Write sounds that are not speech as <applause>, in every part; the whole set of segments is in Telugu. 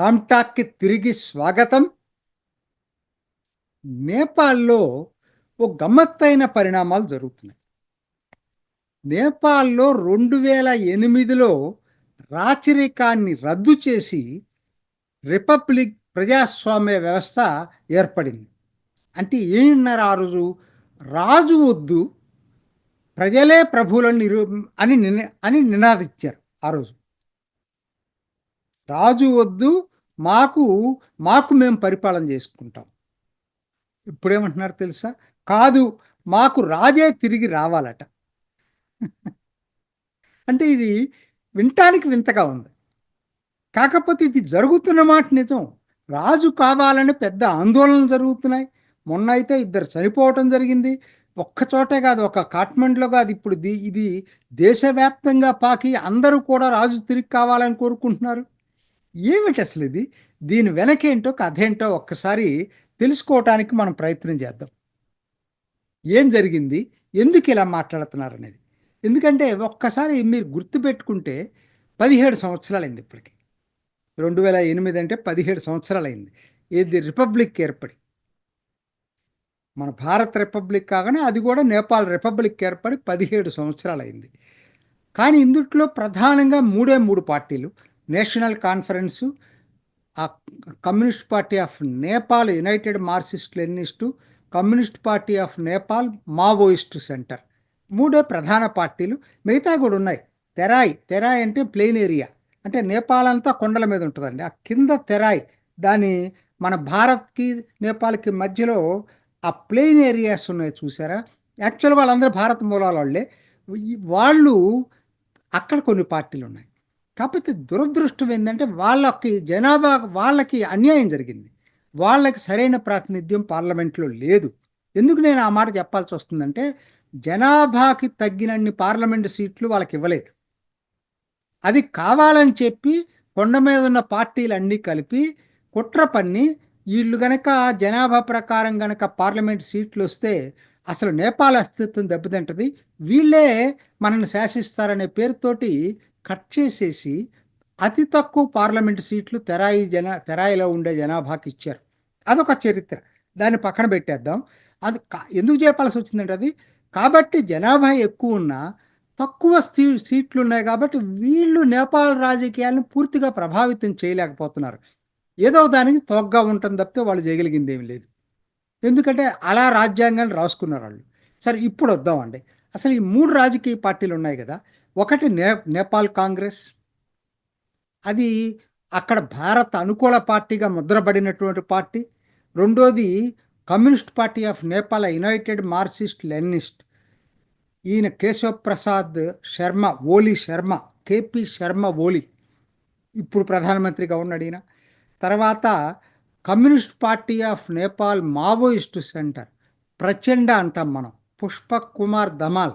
రామ్టాక్కి తిరిగి స్వాగతం. నేపాల్లో ఓ గమ్మత్తైన పరిణామాలు జరుగుతున్నాయి. నేపాల్లో రెండు వేల ఎనిమిదిలో రాచరికాన్ని రద్దు చేసి రిపబ్లిక్ ప్రజాస్వామ్య వ్యవస్థ ఏర్పడింది. అంటే ఏమన్నారు ఆ రోజు రాజు వద్దు ప్రజలే ప్రభువులను అని అని నినాదించారు ఆ రోజు. రాజు వద్దు మాకు మాకు మేము పరిపాలన చేసుకుంటాం. ఇప్పుడేమంటున్నారు తెలుసా? కాదు మాకు రాజే తిరిగి రావాలట. <laughs> అంటే ఇది వినటానికి వింతగా ఉంది. కాకపోతే ఇది జరుగుతున్న మాట నిజం. రాజు కావాలని పెద్ద ఆందోళనలు జరుగుతున్నాయి. మొన్న అయితే ఇద్దరు చనిపోవటం జరిగింది. ఒక్కచోటే కాదు ఒక కాట్మండ్లో కాదు. ఇప్పుడు ఇది దేశవ్యాప్తంగా పాకి అందరూ కూడా రాజు తిరిగి కావాలని కోరుకుంటున్నారు. ఏమిటి అసలు ఇది? దీని వెనకేంటో కథ ఏంటో ఒక్కసారి తెలుసుకోవటానికి మనం ప్రయత్నం చేద్దాం. ఏం జరిగింది? ఎందుకు ఇలా మాట్లాడుతున్నారు అనేది ఎందుకంటే ఒక్కసారి మీరు గుర్తుపెట్టుకుంటే పదిహేడు సంవత్సరాలైంది ఇప్పటికి. రెండు వేల ఎనిమిది అంటే పదిహేడు సంవత్సరాలైంది. ఇది రిపబ్లిక్ ఏర్పడి. మన భారత రిపబ్లిక్ కాగానే అది కూడా నేపాల్ రిపబ్లిక్ ఏర్పడి పదిహేడు సంవత్సరాలైంది. కానీ ఇందుట్లో ప్రధానంగా మూడే మూడు పార్టీలు. నేషనల్ కాన్ఫరెన్సు ఆ communist party of Nepal united Marxist Leninist communist party of Nepal Maoist centre. మూడే ప్రధాన పార్టీలు మిగతా కూడా ఉన్నాయి. తెరాయి తెరాయ్ అంటే ప్లెయిన్ ఏరియా. అంటే నేపాల్ అంతా కొండల మీద ఉంటుందండి. ఆ కింద తెరాయ్ దాని మన భారత్కి నేపాల్కి మధ్యలో ఆ ప్లెయిన్ ఏరియాస్ ఉన్నాయి చూసారా? యాక్చువల్ వాళ్ళందరూ భారత్ మూలాల వాళ్ళే వాళ్ళు అక్కడ కొన్ని పార్టీలు ఉన్నాయి. కాకపోతే దురదృష్టం ఏంటంటే వాళ్ళకి జనాభా వాళ్ళకి అన్యాయం జరిగింది. వాళ్ళకి సరైన ప్రాతినిధ్యం పార్లమెంట్లో లేదు. ఎందుకు నేను ఆ మాట చెప్పాల్సి వస్తుందంటే జనాభాకి తగ్గినన్ని పార్లమెంట్ సీట్లు వాళ్ళకి ఇవ్వలేదు. అది కావాలని చెప్పి కొండ మీద ఉన్న పార్టీలు అన్నీ కలిపి కుట్ర పన్ని వీళ్ళు గనక జనాభా ప్రకారం గనక పార్లమెంట్ సీట్లు వస్తే అసలు నేపాల్ అస్తిత్వం దెబ్బతింటది. వీళ్ళే మనల్ని శాసిస్తారనే పేరుతోటి కట్ చేసేసి అతి తక్కువ పార్లమెంట్ సీట్లు తెరాయి జన తెరాయిలో ఉండే జనాభాకి ఇచ్చారు. అదొక చరిత్ర. దాన్ని పక్కన పెట్టేద్దాం. అది ఎందుకు చెప్పాల్సి వచ్చిందంటే అది కాబట్టి జనాభా ఎక్కువ ఉన్నా తక్కువ సీ సీట్లు ఉన్నాయి కాబట్టి వీళ్ళు నేపాల్ రాజకీయాలను పూర్తిగా ప్రభావితం చేయలేకపోతున్నారు. ఏదో దానికి తోగ్గా ఉంటుంది తప్పితే వాళ్ళు చేయగలిగింది ఏమి లేదు. ఎందుకంటే అలా రాజ్యాంగాన్ని రాసుకున్నారు వాళ్ళు. సరే ఇప్పుడు వద్దామండి. అసలు ఈ మూడు రాజకీయ పార్టీలు ఉన్నాయి కదా ఒకటి నే నేపాల్ కాంగ్రెస్. అది అక్కడ భారత్ అనుకూల పార్టీగా ముద్రపడినటువంటి పార్టీ. రెండోది communist party of Nepal united Marxist Leninist ఈయన కేశవ ప్రసాద్ శర్మ ఓలీ శర్మ కేపీ శర్మ ఓలీ. ఇప్పుడు ప్రధానమంత్రిగా ఉన్నాడు ఈయన. తర్వాత communist party of Nepal Maoist centre Prachanda అంటాం మనం. పుష్ప కుమార్ దమాల్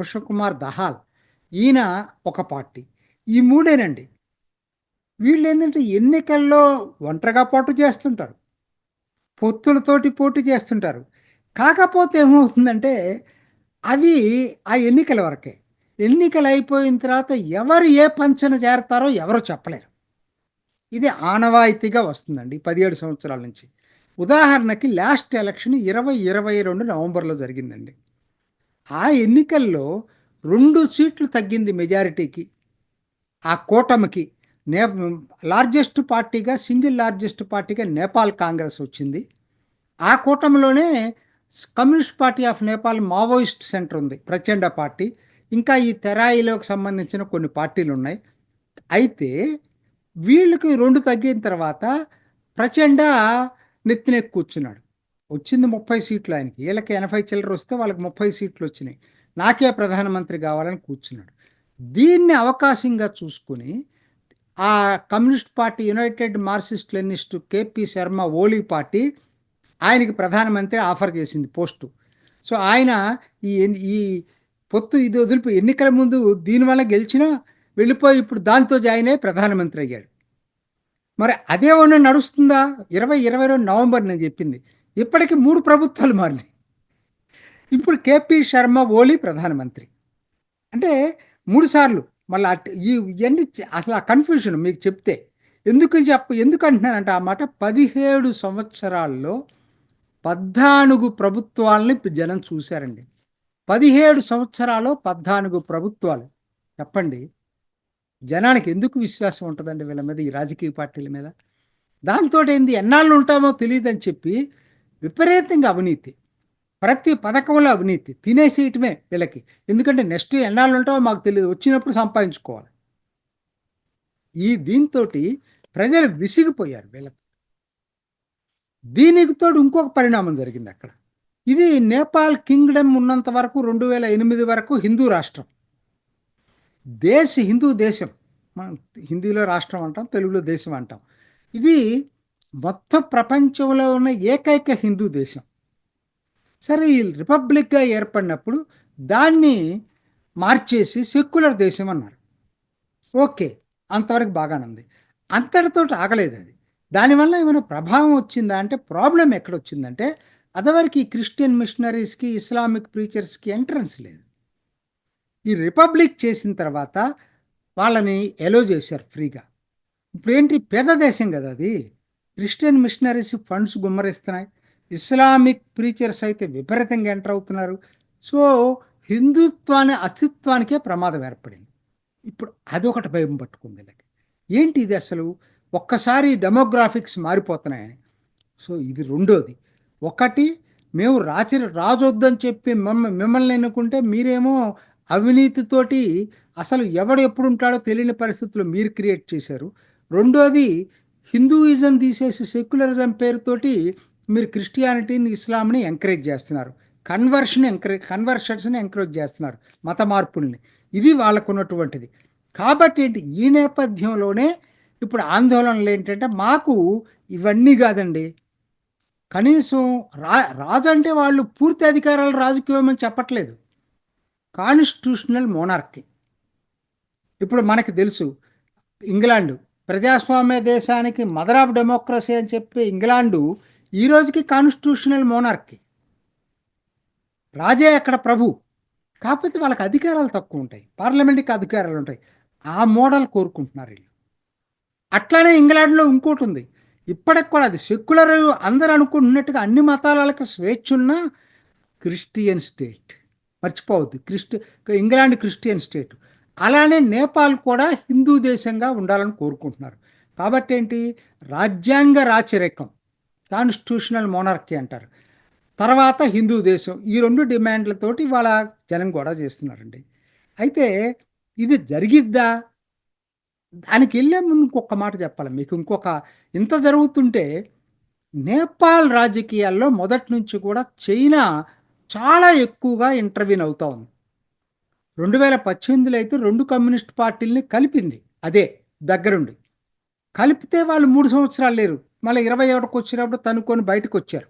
పుష్పకుమార్ దహాల్. ఈయన ఒక పార్టీ. ఈ మూడేనండి. వీళ్ళు ఏంటంటే ఎన్నికల్లో ఒంటరిగా పోటీ చేస్తుంటారు. పొత్తులతోటి పోటీ చేస్తుంటారు. కాకపోతే ఏమవుతుందంటే అవి ఆ ఎన్నికల వరకే. ఎన్నికలు అయిపోయిన తర్వాత ఎవరు ఏ పంచన చేరతారో ఎవరు చెప్పలేరు. ఇది ఆనవాయితీగా వస్తుందండి పదిహేడు సంవత్సరాల నుంచి. ఉదాహరణకి లాస్ట్ ఎలక్షన్ ఇరవై ఇరవై రెండు నవంబర్లో జరిగిందండి. ఆ ఎన్నికల్లో రెండు సీట్లు తగ్గింది మెజారిటీకి. ఆ కూటమికి నే లార్జెస్ట్ పార్టీగా సింగిల్ లార్జెస్ట్ పార్టీగా నేపాల్ కాంగ్రెస్ వచ్చింది. ఆ కూటమిలోనే communist party of Nepal Maoist centre ఉంది ప్రచండ పార్టీ. ఇంకా ఈ తెరాయిలోకి సంబంధించిన కొన్ని పార్టీలు ఉన్నాయి. అయితే వీళ్ళకి రెండు తగ్గిన తర్వాత ప్రచండ నెత్తినెక్కి కూర్చున్నాడు. వచ్చింది ముప్పై సీట్లు ఆయనకి. వీళ్ళకి ఎనభై చిల్లర వస్తే వాళ్ళకి ముప్పై సీట్లు వచ్చినాయి. నాకే ప్రధానమంత్రి కావాలని కూర్చున్నాడు. దీన్ని అవకాశంగా చూసుకుని ఆ communist party united Marxist Leninist KP Sharma Oli party ఆయనకి ప్రధానమంత్రి ఆఫర్ చేసింది పోస్టు. సో ఆయన ఈ ఈ పొత్తు ఇది వదిలిపోయి ఎన్నికల ముందు దీనివల్ల గెలిచినా వెళ్ళిపోయి ఇప్పుడు దాంతో జాయిన్ అయ్యి ప్రధానమంత్రి అయ్యాడు. మరి అదే ఉన్న నడుస్తుందా? ఇరవై ఇరవై రెండు నవంబర్ నేను చెప్పింది. ఇప్పటికి మూడు ప్రభుత్వాలు మారినాయి. ఇప్పుడు కేపీ శర్మ ఓలీ ప్రధానమంత్రి. అంటే మూడు సార్లు మళ్ళీ ఈ ఇవన్నీ అసలు ఆ కన్ఫ్యూషన్ మీకు చెప్తే ఎందుకు చెప్ప ఎందుకు అంటున్నానంటే ఆ మాట పదిహేడు సంవత్సరాల్లో పద్నాలుగు ప్రభుత్వాలని జనం చూశారండి. పదిహేడు సంవత్సరాలు పద్నాలుగు ప్రభుత్వాలు. చెప్పండి. జనానికి ఎందుకు విశ్వాసం ఉంటుందండి వీళ్ళ మీద ఈ రాజకీయ పార్టీల మీద? దాంతో ఏంది ఎన్నాళ్ళు ఉంటామో తెలియదని చెప్పి విపరీతంగా అవినీతి. ప్రతి పథకంలో అవినీతి. తినేసేయటమే వీళ్ళకి ఎందుకంటే నెక్స్ట్ ఎన్నాళ్ళు ఉంటావో మాకు తెలియదు వచ్చినప్పుడు సంపాదించుకోవాలి. ఈ దీంతో ప్రజలు విసిగిపోయారు వీళ్ళకి. దీనికి తోడు ఇంకొక పరిణామం జరిగింది అక్కడ. ఇది నేపాల్ కింగ్డమ్ ఉన్నంత వరకు రెండు వేల ఎనిమిది వరకు హిందూ రాష్ట్రం. దేశ హిందూ దేశం. మనం హిందీలో రాష్ట్రం అంటాం తెలుగులో దేశం అంటాం. ఇది మొత్తం ప్రపంచంలో ఉన్న ఏకైక హిందూ దేశం. సరే ఈ రిపబ్లిక్గా ఏర్పడినప్పుడు దాన్ని మార్చేసి సెక్యులర్ దేశం అన్నారు. ఓకే అంతవరకు బాగానే ఉంది. అంతటితో ఆగలేదు అది. దానివల్ల ఏమైనా ప్రభావం వచ్చిందా అంటే ప్రాబ్లం ఎక్కడ వచ్చిందంటే అదవరకు ఈ క్రిస్టియన్ మిషనరీస్కి ఇస్లామిక్ ప్రీచర్స్కి ఎంట్రన్స్ లేదు. ఈ రిపబ్లిక్ చేసిన తర్వాత వాళ్ళని ఎలో చేశారు ఫ్రీగా. ఇప్పుడు ఏంటి పేద దేశం కదా అది. క్రిస్టియన్ మిషనరీస్ ఫండ్స్ గుమ్మరిస్తున్నాయి. ఇస్లామిక్ ప్రీచర్స్ అయితే విపరీతంగా ఎంటర్ అవుతున్నారు. సో హిందుత్వాన్ని అస్తిత్వానికే ప్రమాదం ఏర్పడింది. ఇప్పుడు అదొకటి భయం పట్టుకుంది వీళ్ళకి ఏంటి ఇది అసలు? ఒక్కసారి డెమోగ్రాఫిక్స్ మారిపోతున్నాయని. సో ఇది రెండోది. ఒకటి మేము రాచి రాజొద్దని చెప్పి మమ్మ మిమ్మల్ని ఎన్నుకుంటే మీరేమో అవినీతితోటి అసలు ఎవడు ఎప్పుడు ఉంటాడో తెలియని పరిస్థితులు మీరు క్రియేట్ చేశారు. రెండోది హిందూయిజం తీసేసి సెక్యులరిజం పేరుతోటి మీరు క్రిస్టియానిటీని ఇస్లాంని ఎంకరేజ్ చేస్తున్నారు. కన్వర్షన్ ఎంకరేజ్ కన్వర్షన్స్ని ఎంకరేజ్ చేస్తున్నారు మత మార్పుల్ని. ఇది వాళ్ళకు ఉన్నటువంటిది కాబట్టి ఏంటి? ఈ నేపథ్యంలోనే ఇప్పుడు ఆందోళనలు ఏంటంటే మాకు ఇవన్నీ కాదండి. కనీసం రా రాజు అంటే వాళ్ళు పూర్తి అధికారాలు రాజకీయమని చెప్పట్లేదు. కాన్స్టిట్యూషనల్ మోనార్కీ ఇప్పుడు మనకి తెలుసు ఇంగ్లాండు ప్రజాస్వామ్య దేశానికి మదర్ ఆఫ్ డెమోక్రసీ అని చెప్పి ఇంగ్లాండు ఈ రోజుకి కాన్స్టిట్యూషనల్ మోనార్కీ రాజే అక్కడ ప్రభు. కాకపోతే వాళ్ళకి అధికారాలు తక్కువ ఉంటాయి. పార్లమెంట్కి అధికారాలు ఉంటాయి. ఆ మోడల్ కోరుకుంటున్నారు వీళ్ళు. అట్లానే ఇంగ్లాండ్లో ఇంకోటి ఉంది. ఇప్పటికి కూడా అది సెక్యులర్ అందరు అనుకుంటున్నట్టుగా అన్ని మతాలకు స్వేచ్ఛ ఉన్న క్రిస్టియన్ స్టేట్. మర్చిపోవద్దు. క్రిస్టి ఇంగ్లాండ్ క్రిస్టియన్ స్టేట్. అలానే నేపాల్ కూడా హిందూ దేశంగా ఉండాలని కోరుకుంటున్నారు. కాబట్టి ఏంటి? రాజ్యాంగ రాచరికం. కాన్స్టిట్యూషనల్ మోనార్కీ అంటారు. తర్వాత హిందూ దేశం ఈ రెండు డిమాండ్లతోటి వాళ్ళ జనం గొడవ చేస్తున్నారండి. అయితే ఇది జరిగిద్దా? దానికి వెళ్ళే ముందు ఇంకొక మాట చెప్పాలి మీకు. ఇంకొక ఇంత జరుగుతుంటే నేపాల్ రాజకీయాల్లో మొదటి నుంచి కూడా చైనా చాలా ఎక్కువగా ఇంటర్వ్యూన్ అవుతా ఉంది. రెండు వేల పద్దెనిమిదిలో అయితే రెండు కమ్యూనిస్ట్ పార్టీల్ని కలిపింది. అదే దగ్గరుండి. కలిపితే వాళ్ళు మూడు సంవత్సరాలు లేరు. మళ్ళీ ఇరవై ఒకటికి వచ్చినప్పుడు తనుకొని బయటకు వచ్చారు.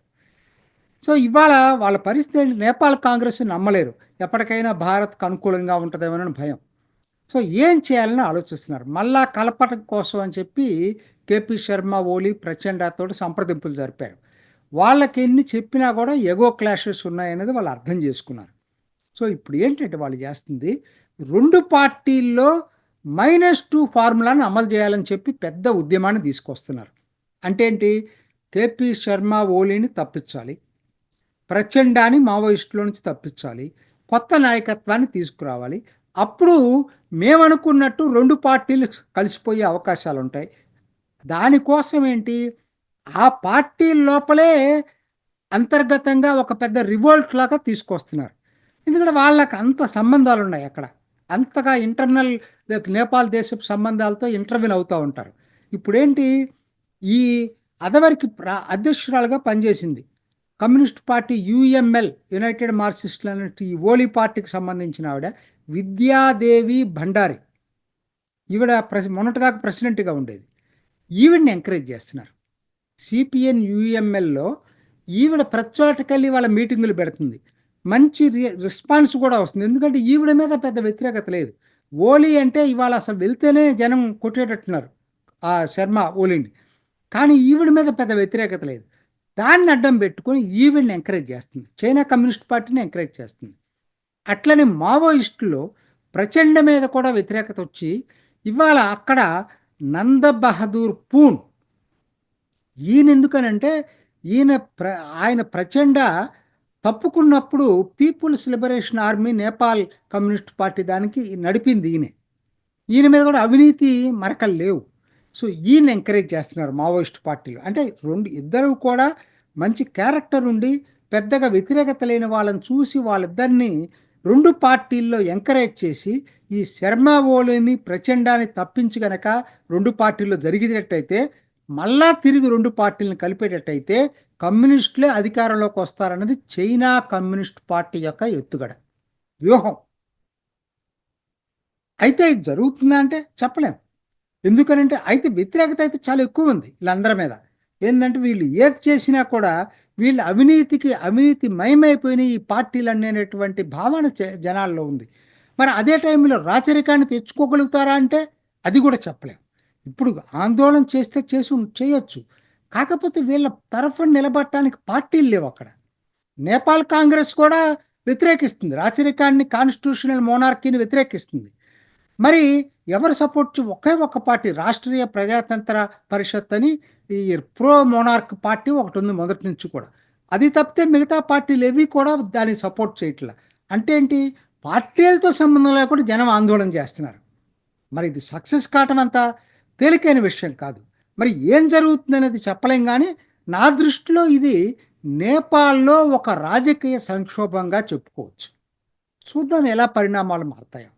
సో ఇవాళ వాళ్ళ పరిస్థితి నేపాల్ కాంగ్రెస్ నమ్మలేరు. ఎప్పటికైనా భారత్కు అనుకూలంగా ఉంటుందేమోనని భయం. సో ఏం చేయాలని ఆలోచిస్తున్నారు? మళ్ళా కలపటం కోసం అని చెప్పి కేపీ శర్మ ఓలీ ప్రచండతో సంప్రదింపులు జరిపారు. వాళ్ళకి ఎన్ని చెప్పినా కూడా ఎగో క్లాషెస్ ఉన్నాయనేది వాళ్ళు అర్థం చేసుకున్నారు. సో ఇప్పుడు ఏంటంటే వాళ్ళు చేస్తుంది? రెండు పార్టీల్లో మైనస్ టూ ఫార్ములాను అమలు చేయాలని చెప్పి పెద్ద ఉద్యమాన్ని తీసుకొస్తున్నారు. అంటే ఏంటి? కేపీ శర్మ ఓలీని తప్పించాలి. ప్రచండాన్ని మావోయిస్టుల నుంచి తప్పించాలి. కొత్త నాయకత్వాన్ని తీసుకురావాలి. అప్పుడు మేమనుకున్నట్టు రెండు పార్టీలు కలిసిపోయే అవకాశాలు ఉంటాయి దానికోసం ఏంటి? ఆ పార్టీ లోపలే అంతర్గతంగా ఒక పెద్ద రివోల్ట్ లాగా తీసుకొస్తున్నారు. ఎందుకంటే వాళ్ళకి అంత సంబంధాలు ఉన్నాయి అక్కడ. అంతగా ఇంటర్నల్ నేపాల్ దేశపు సంబంధాలతో ఇంటర్వ్యూలు అవుతూ ఉంటారు. ఇప్పుడేంటి? ఈ అదవరికి ప్ర అధ్యక్షురాలుగా పనిచేసింది. కమ్యూనిస్ట్ పార్టీ యుఎంఎల్ యునైటెడ్ మార్క్సిస్టులు అన్నట్టు ఈ ఓలీ పార్టీకి సంబంధించిన ఆవిడ విద్యాదేవి భండారి. ఈవిడ ప్రెసి మొన్నటిదాకా ప్రెసిడెంట్గా ఉండేది. ఈవిడ్ని ఎంకరేజ్ చేస్తున్నారు. సిపిఎన్ యుఎంఎల్లో ఈవిడ ప్రతిచోటకెళ్ళి వాళ్ళ మీటింగులు పెడుతుంది. మంచి రెస్పాన్స్ కూడా వస్తుంది. ఎందుకంటే ఈవిడ మీద పెద్ద వ్యతిరేకత లేదు. ఓలీ అంటే ఇవాళ అసలు వెళ్తేనే జనం కొట్టేటట్టున్నారు. ఆ శర్మ ఓలీని. కానీ ఈవిడ మీద పెద్ద వ్యతిరేకత లేదు. దాన్ని అడ్డం పెట్టుకొని ఈవిడ్ని ఎంకరేజ్ చేస్తుంది. చైనా కమ్యూనిస్ట్ పార్టీని ఎంకరేజ్ చేస్తుంది. అట్లనే మావోయిస్టులో ప్రచండ మీద కూడా వ్యతిరేకత వచ్చి ఇవాళ అక్కడ నంద బహదూర్ పూన్ ఈయన ఎందుకనంటే ఈయన ప్ర ఆయన Prachanda తప్పుకున్నప్పుడు people's liberation army Nepal communist party దానికి నడిపింది ఈయనే. ఈయన మీద కూడా అవినీతి మరకలు లేవు. సో ఈయన ఎంకరేజ్ చేస్తున్నారు మావోయిస్ట్ పార్టీలు. అంటే రెండు ఇద్దరు కూడా మంచి క్యారెక్టర్ ఉండి పెద్దగా వ్యతిరేకత లేని వాళ్ళని చూసి వాళ్ళిద్దరిని రెండు పార్టీల్లో ఎంకరేజ్ చేసి ఈ శర్మ ఓలిని ప్రచండాన్ని తప్పించి గనక రెండు పార్టీల్లో జరిగేటట్టయితే మళ్ళా తిరిగి రెండు పార్టీలను కలిపేటట్టయితే కమ్యూనిస్టులే అధికారంలోకి వస్తారన్నది చైనా కమ్యూనిస్ట్ పార్టీ యొక్క ఎత్తుగడ. వ్యూహం. అయితే ఇది జరుగుతుందా అంటే చెప్పలేం. ఎందుకనంటే అయితే వ్యతిరేకత అయితే చాలా ఎక్కువ ఉంది వీళ్ళందరి మీద. ఏంటంటే వీళ్ళు ఏది చేసినా కూడా వీళ్ళు అవినీతికి అవినీతి మయమైపోయిన ఈ పార్టీలు అనేటువంటి భావన జనాల్లో ఉంది. మరి అదే టైంలో రాచరికాన్ని తెచ్చుకోగలుగుతారా అంటే అది కూడా చెప్పలేం. ఇప్పుడు ఆందోళన చేస్తే చేసి చేయొచ్చు. కాకపోతే వీళ్ళ తరఫున నిలబడటానికి పార్టీలు లేవు అక్కడ. నేపాల్ కాంగ్రెస్ కూడా వ్యతిరేకిస్తుంది. రాచరికాన్ని కాన్స్టిట్యూషనల్ మోనార్కీని వ్యతిరేకిస్తుంది. మరి ఎవరు సపోర్ట్ ఒకే ఒక్క పార్టీ? రాష్ట్రీయ ప్రజాతంత్ర పరిషత్ అని ఈ ప్రో మోనార్క్ పార్టీ ఒకటి ఉంది మొదటి నుంచి కూడా. అది తప్పితే మిగతా పార్టీలు ఏవి కూడా దాన్ని సపోర్ట్ చేయట్లే. అంటే ఏంటి? పార్టీలతో సంబంధం లేకుండా జనం ఆందోళన చేస్తున్నారు. మరి ఇది సక్సెస్ కావటం అంత తేలికైన విషయం కాదు. మరి ఏం జరుగుతుంది అనేది చెప్పలేం కానీ నా దృష్టిలో ఇది నేపాల్లో ఒక రాజకీయ సంక్షోభంగా చెప్పుకోవచ్చు. చూద్దాం ఎలా పరిణామాలు మారుతాయో.